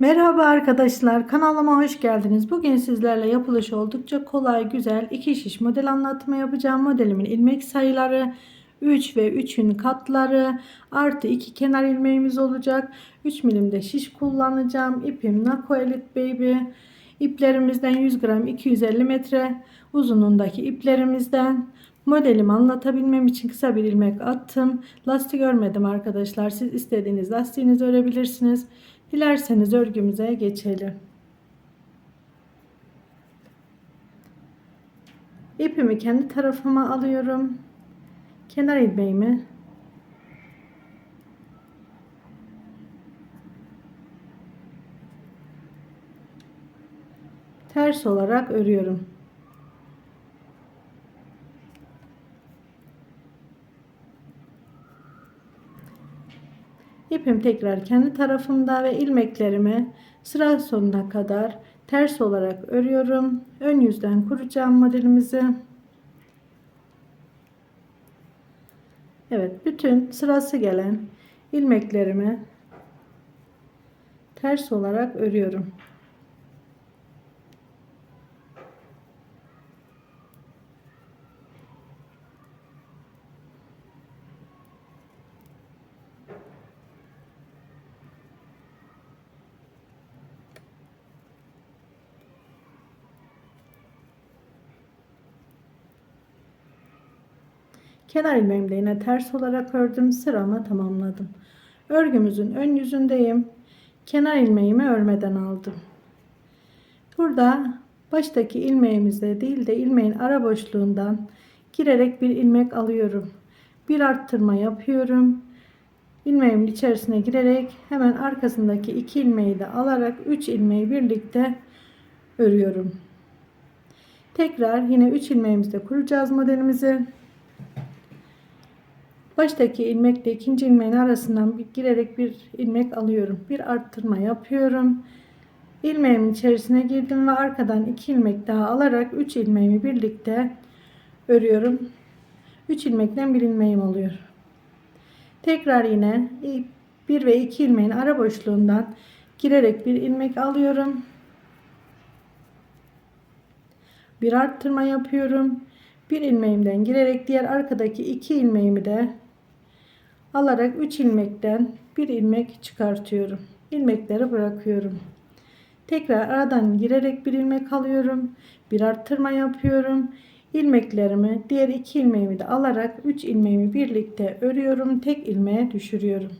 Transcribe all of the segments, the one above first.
Merhaba arkadaşlar kanalıma hoş geldiniz. Bugün sizlerle yapılışı oldukça kolay güzel iki şiş model anlatımı yapacağım. Modelimin ilmek sayıları 3 ve 3'ün katları artı 2 kenar ilmeğimiz olacak. 3 milimde şiş kullanacağım. İpim Nako Elite Baby. İplerimizden 100 gram 250 metre uzunluğundaki iplerimizden Modelimi anlatabilmem için kısa bir ilmek attım. Lastik örmedim arkadaşlar. Siz istediğiniz lastiğinizi örebilirsiniz. Dilerseniz örgümüze geçelim. İpimi kendi tarafıma alıyorum. Kenar ilmeğimi ters olarak örüyorum. İpim tekrar kendi tarafımda ve ilmeklerimi sıra sonuna kadar ters olarak örüyorum. Ön yüzden kuracağım modelimizi. Evet, bütün sırası gelen ilmeklerimi ters olarak örüyorum. Kenar ilmeğimde ters olarak ördüm. Sıramı tamamladım. Örgümüzün ön yüzündeyim. Kenar ilmeğimi örmeden aldım. Burada baştaki ilmeğimizde değil de ilmeğin ara boşluğundan girerek bir ilmek alıyorum. Bir arttırma yapıyorum. İlmeğimin içerisine girerek hemen arkasındaki iki ilmeği de alarak 3 ilmeği birlikte örüyorum. Tekrar yine 3 ilmeğimizde kuracağız modelimizi. Baştaki ilmekle ikinci ilmeğin arasından bir girerek bir ilmek alıyorum. Bir arttırma yapıyorum. İlmeğimin içerisine girdim ve arkadan iki ilmek daha alarak üç ilmeğimi birlikte örüyorum. Üç ilmekten bir ilmeğim oluyor. Tekrar yine bir ve iki ilmeğin ara boşluğundan girerek bir ilmek alıyorum. Bir arttırma yapıyorum. Bir ilmeğimden girerek diğer arkadaki iki ilmeğimi de alarak 3 ilmekten bir ilmek çıkartıyorum. İlmekleri bırakıyorum. Tekrar aradan girerek bir ilmek alıyorum. Bir arttırma yapıyorum. İlmeklerimi diğer iki ilmeğimi de alarak 3 ilmeğimi birlikte örüyorum. Tek ilmeğe düşürüyorum.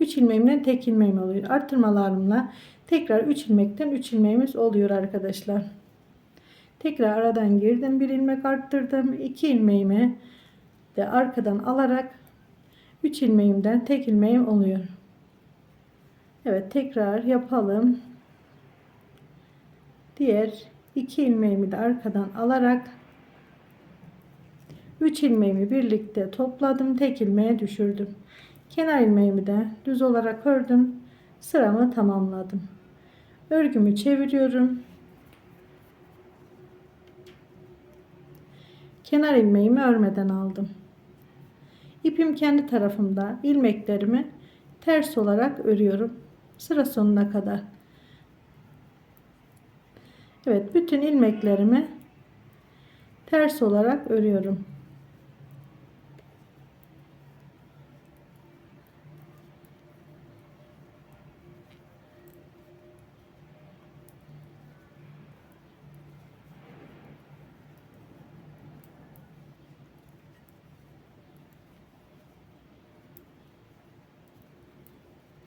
3 ilmeğimden tek ilmeğim oluyor. Arttırmalarımla tekrar 3 ilmekten 3 ilmeğimiz oluyor arkadaşlar. Tekrar aradan girdim. Bir ilmek arttırdım. 2 ilmeğimi de arkadan alarak 3 ilmeğimden tek ilmeğim oluyor. Evet tekrar yapalım. Diğer 2 ilmeğimi de arkadan alarak 3 ilmeğimi birlikte topladım. Tek ilmeğe düşürdüm. Kenar ilmeğimi de düz olarak ördüm. Sıramı tamamladım. Örgümü çeviriyorum. Kenar ilmeğimi örmeden aldım. İpim kendi tarafımda ilmeklerimi ters olarak örüyorum. Sıra sonuna kadar. Evet bütün ilmeklerimi ters olarak örüyorum.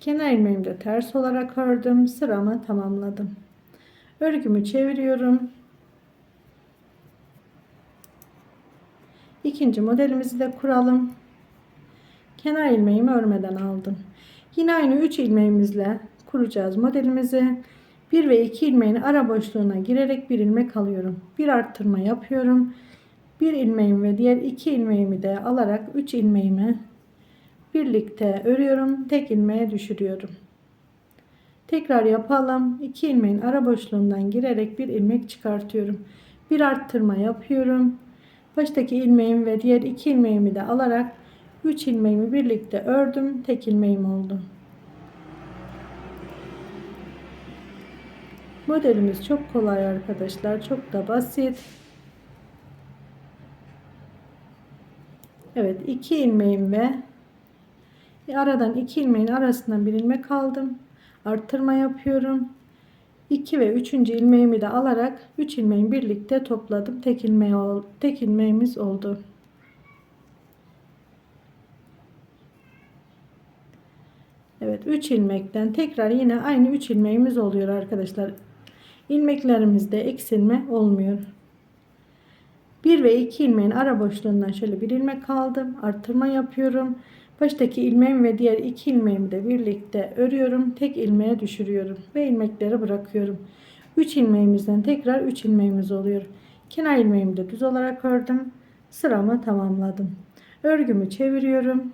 Kenar ilmeğimi de ters olarak ördüm. Sıramı tamamladım. Örgümü çeviriyorum. İkinci modelimizi de kuralım. Kenar ilmeğimi örmeden aldım. Yine aynı 3 ilmeğimizle kuracağız modelimizi. 1 ve 2 ilmeğin ara boşluğuna girerek bir ilmek alıyorum. Bir arttırma yapıyorum. Bir ilmeğimi ve diğer iki ilmeğimi de alarak 3 ilmeğimi birlikte örüyorum. Tek ilmeğe düşürüyorum. Tekrar yapalım. 2 ilmeğin ara boşluğundan girerek bir ilmek çıkartıyorum. Bir arttırma yapıyorum. Baştaki ilmeğimi ve diğer iki ilmeğimi de alarak 3 ilmeğimi birlikte ördüm. Tek ilmeğim oldu. Modelimiz çok kolay arkadaşlar. Çok da basit. Evet iki ilmeğim ve aradan iki ilmeğin arasından bir ilmek aldım. Arttırma yapıyorum. 2 ve 3. ilmeğimi de alarak 3 ilmeğin birlikte topladım. Tek ilmeği tek ilmeğimiz oldu. Evet 3 ilmekten tekrar yine aynı 3 ilmeğimiz oluyor arkadaşlar. İlmeklerimizde eksilme olmuyor. 1 ve 2 ilmeğin ara boşluğundan şöyle bir ilmek aldım. Arttırma yapıyorum. Baştaki ilmeğim ve diğer iki ilmeğimi de birlikte örüyorum. Tek ilmeğe düşürüyorum ve ilmekleri bırakıyorum. 3 ilmeğimizden tekrar 3 ilmeğimiz oluyor. Kenar ilmeğimi de düz olarak ördüm. Sıramı tamamladım. Örgümü çeviriyorum.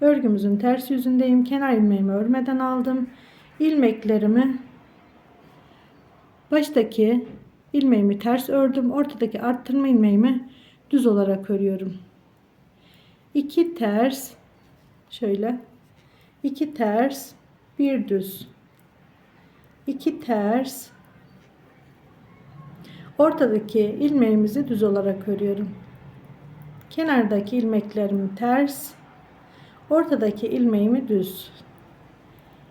Örgümüzün ters yüzündeyim. Kenar ilmeğimi örmeden aldım. İlmeklerimi baştaki ilmeğimi ters ördüm. Ortadaki arttırma ilmeğimi düz olarak örüyorum. 2 ters şöyle. 2 ters bir düz. 2 ters. Ortadaki ilmeğimizi düz olarak örüyorum. Kenardaki ilmeklerimi ters. Ortadaki ilmeğimi düz.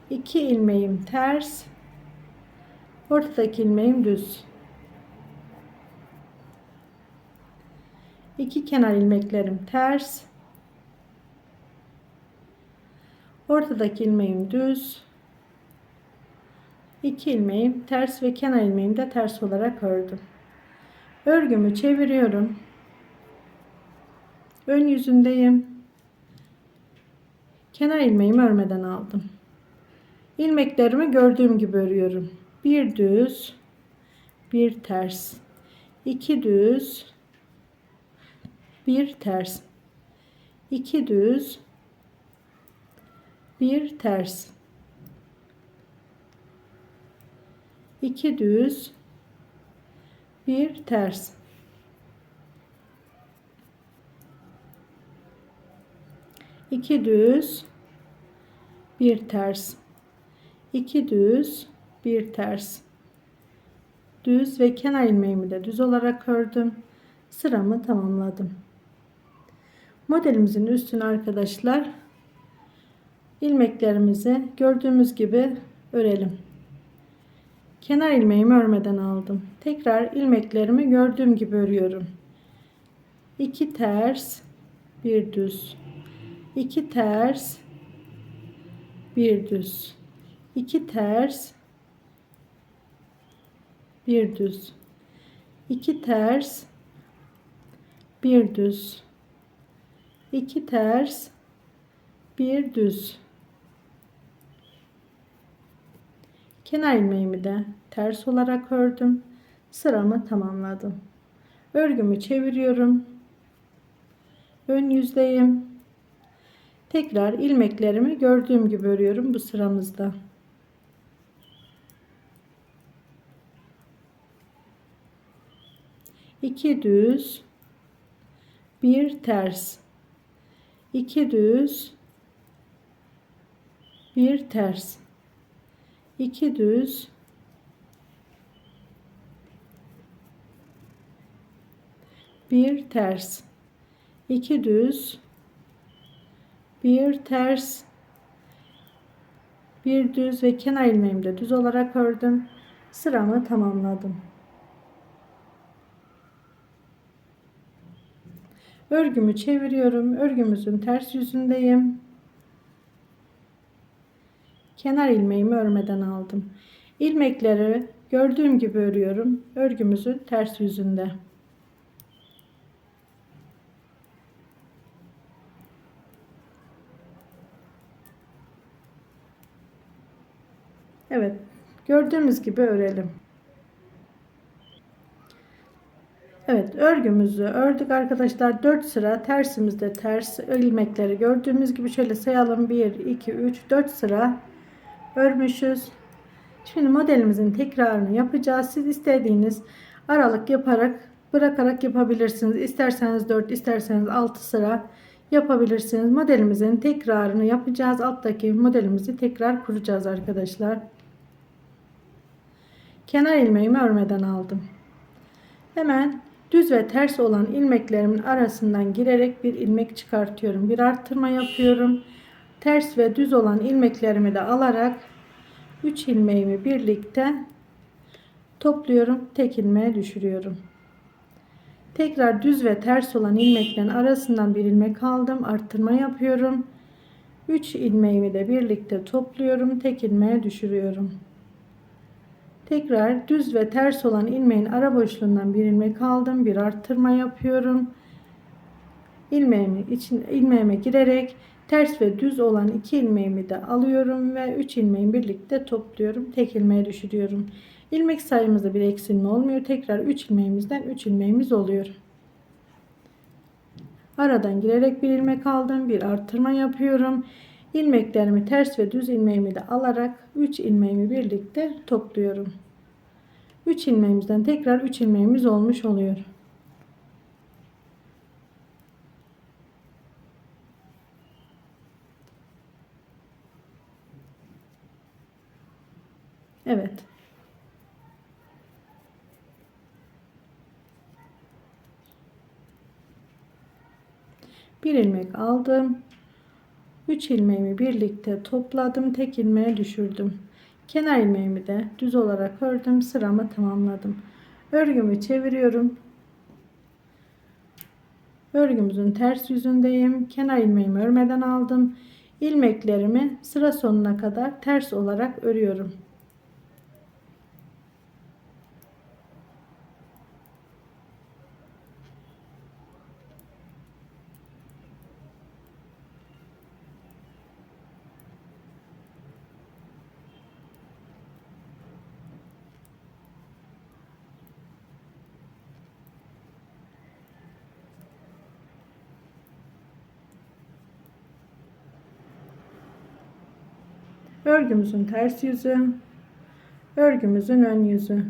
2 ilmeğim ters. Ortadaki ilmeğim düz. 2 kenar ilmeklerim ters Ortadaki ilmeğim düz. 2 ilmeğim ters ve kenar ilmeğimi de ters olarak ördüm. Örgümü çeviriyorum. Ön yüzündeyim. Kenar ilmeğimi örmeden aldım. İlmeklerimi gördüğüm gibi örüyorum. Bir düz, bir ters, iki düz, bir ters, iki düz, bir ters. İki düz bir ters. İki düz bir ters. İki düz bir ters. Düz ve kenar ilmeğimi de düz olarak ördüm. Sıramı tamamladım. Modelimizin üstüne arkadaşlar ilmeklerimizi gördüğümüz gibi örelim. Kenar ilmeğimi örmeden aldım. Tekrar ilmeklerimi gördüğüm gibi örüyorum. 2 ters, bir düz. 2 ters, bir düz. 2 ters, bir düz. 2 ters, bir düz. 2 ters, bir düz. Kenar ilmeğimi de ters olarak ördüm. Sıramı tamamladım. Örgümü çeviriyorum. Ön yüzdeyim. Tekrar ilmeklerimi gördüğüm gibi örüyorum bu sıramızda. İki düz, bir ters, iki düz, bir ters 2 düz. Bir ters. 2 düz. Bir ters. Bir düz ve kenar ilmeğimi de düz olarak ördüm. Sıramı tamamladım. Örgümü çeviriyorum. Örgümüzün ters yüzündeyim kenar ilmeğimi örmeden aldım. İlmekleri gördüğüm gibi örüyorum. Örgümüzün ters yüzünde. Evet, gördüğümüz gibi örelim. Evet, örgümüzü ördük arkadaşlar. 4 sıra tersimizde ters ilmekleri gördüğümüz gibi şöyle sayalım. 1 2 3 4 sıra örmüşüz. Şimdi modelimizin tekrarını yapacağız. Siz istediğiniz aralık yaparak bırakarak yapabilirsiniz. İsterseniz 4 isterseniz 6 sıra yapabilirsiniz. Modelimizin tekrarını yapacağız. Alttaki modelimizi tekrar kuracağız arkadaşlar. kenar ilmeğimi örmeden aldım. Hemen düz ve ters olan ilmeklerimin arasından girerek bir ilmek çıkartıyorum. Bir arttırma yapıyorum. Ters ve düz olan ilmeklerimi de alarak 3 ilmeğimi birlikte topluyorum. Tek ilmeğe düşürüyorum. Tekrar düz ve ters olan ilmeklerin arasından bir ilmek aldım. Arttırma yapıyorum. 3 ilmeğimi de birlikte topluyorum. Tek ilmeğe düşürüyorum. Tekrar düz ve ters olan ilmeğin ara boşluğundan bir ilmek aldım. Bir arttırma yapıyorum. İlmeğimi için ilmeğime girerek ters ve düz olan iki ilmeğimi de alıyorum ve 3 ilmeğimi birlikte topluyorum. Tek ilmeğe düşürüyorum. İlmek sayımızda bir eksilme olmuyor. Tekrar 3 ilmeğimizden 3 ilmeğimiz oluyor. Aradan girerek bir ilmek aldım. Bir artırma yapıyorum. İlmeklerimi ters ve düz ilmeğimi de alarak 3 ilmeğimi birlikte topluyorum. 3 ilmeğimizden tekrar 3 ilmeğimiz olmuş oluyor. Evet. Bir ilmek aldım. 3 ilmeğimi birlikte topladım. Tek ilmeğe düşürdüm. Kenar ilmeğimi de düz olarak ördüm. Sıramı tamamladım. Örgümü çeviriyorum. Örgümüzün ters yüzündeyim. Kenar ilmeğimi örmeden aldım. İlmeklerimi sıra sonuna kadar ters olarak örüyorum. Örgümüzün ters yüzü, örgümüzün ön yüzü.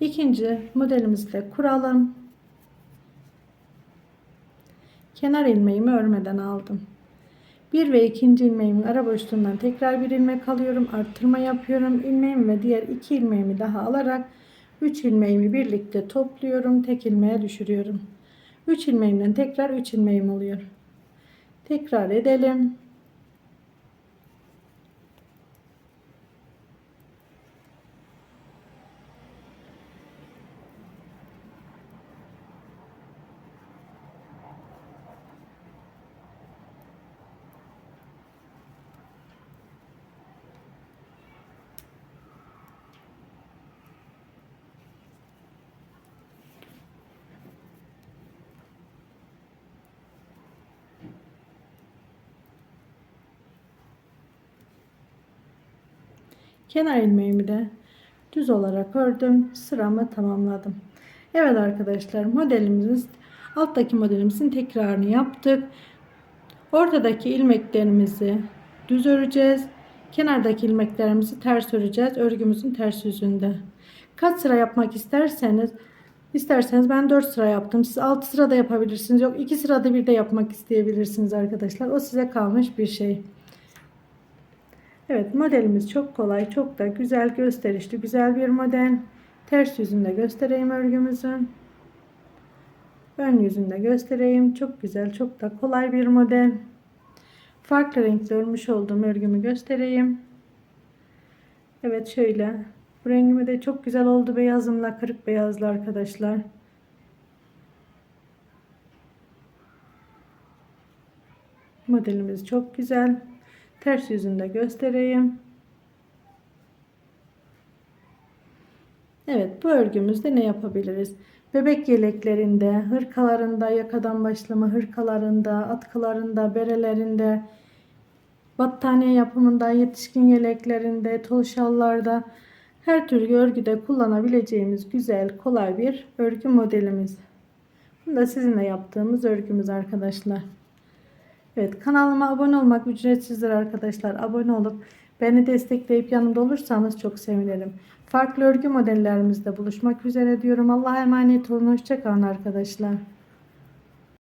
İkinci modelimizi de kuralım. Kenar ilmeğimi örmeden aldım. Bir ve ikinci ilmeğimin ara boşluğundan tekrar bir ilmek alıyorum. Arttırma yapıyorum. İlmeğimi ve diğer iki ilmeğimi daha alarak 3 ilmeğimi birlikte topluyorum. Tek ilmeğe düşürüyorum. 3 ilmeğimden tekrar 3 ilmeğim oluyor. Tekrar edelim. Kenar ilmeğimi de düz olarak ördüm. Sıramı tamamladım. Evet arkadaşlar modelimiz alttaki modelimizin tekrarını yaptık. Ortadaki ilmeklerimizi düz öreceğiz. Kenardaki ilmeklerimizi ters öreceğiz. Örgümüzün ters yüzünde. Kaç sıra yapmak isterseniz isterseniz ben 4 sıra yaptım. Siz 6 sıra da yapabilirsiniz. Yok 2 sırada bir de yapmak isteyebilirsiniz arkadaşlar. O size kalmış bir şey. Evet modelimiz çok kolay, çok da güzel gösterişli, güzel bir model. Ters yüzünde göstereyim örgümüzün. Ön yüzünde göstereyim. Çok güzel, çok da kolay bir model. Farklı renkli örmüş olduğum örgümü göstereyim. Evet şöyle. Bu rengimi de çok güzel oldu beyazımla, kırık beyazlı arkadaşlar. Modelimiz çok güzel ters yüzünde göstereyim. Evet bu örgümüzde ne yapabiliriz? Bebek yeleklerinde, hırkalarında, yakadan başlama hırkalarında, atkılarında, berelerinde, battaniye yapımında, yetişkin yeleklerinde, tol şallarda, her türlü örgüde kullanabileceğimiz güzel, kolay bir örgü modelimiz. Bu da sizinle yaptığımız örgümüz arkadaşlar. Evet kanalıma abone olmak ücretsizdir arkadaşlar. Abone olup beni destekleyip yanımda olursanız çok sevinirim. Farklı örgü modellerimizde buluşmak üzere diyorum. Allah'a emanet olun. Hoşçakalın arkadaşlar.